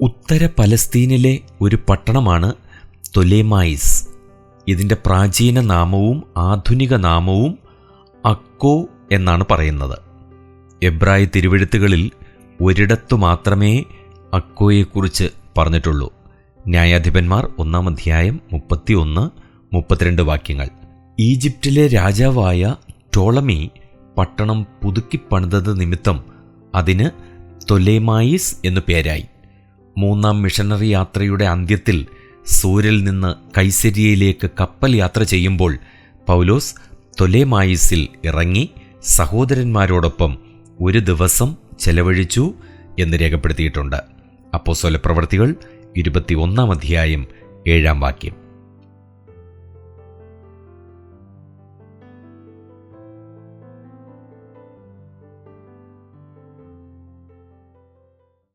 ഉത്തര പലസ്തീനിലെ ഒരു പട്ടണമാണ് തൊലേമായിസ്. ഇതിന്റെ പ്രാചീന നാമവും ആധുനിക നാമവും അക്കോ എന്നാണ് പറയുന്നത്. എബ്രായ തിരുവെഴുത്തുകളിൽ ഒരിടത്തു മാത്രമേ അക്കോയെക്കുറിച്ച് പറഞ്ഞിട്ടുള്ളൂ. ന്യായാധിപന്മാർ ഒന്നാം അധ്യായം മുപ്പത്തിയൊന്ന് മുപ്പത്തിരണ്ട് വാക്യങ്ങൾ. ഈജിപ്റ്റിലെ രാജാവായ ടോളമി പട്ടണം പുതുക്കിപ്പണിതത് നിമിത്തം അതിന് തൊലേമായിസ് എന്നു പേരായി. മൂന്നാം മിഷണറി യാത്രയുടെ അന്ത്യത്തിൽ സൂരിൽ നിന്ന് കൈസരിയയിലേക്ക് കപ്പൽ യാത്ര ചെയ്യുമ്പോൾ പൗലോസ് തൊലേമായിസിൽ ഇറങ്ങി സഹോദരന്മാരോടൊപ്പം ഒരു ദിവസം ചെലവഴിച്ചു എന്ന് രേഖപ്പെടുത്തിയിട്ടുണ്ട്. അപ്പോസ്തല പ്രവർത്തികൾ ഇരുപത്തിയൊന്നാം അധ്യായം ഏഴാം വാക്യം.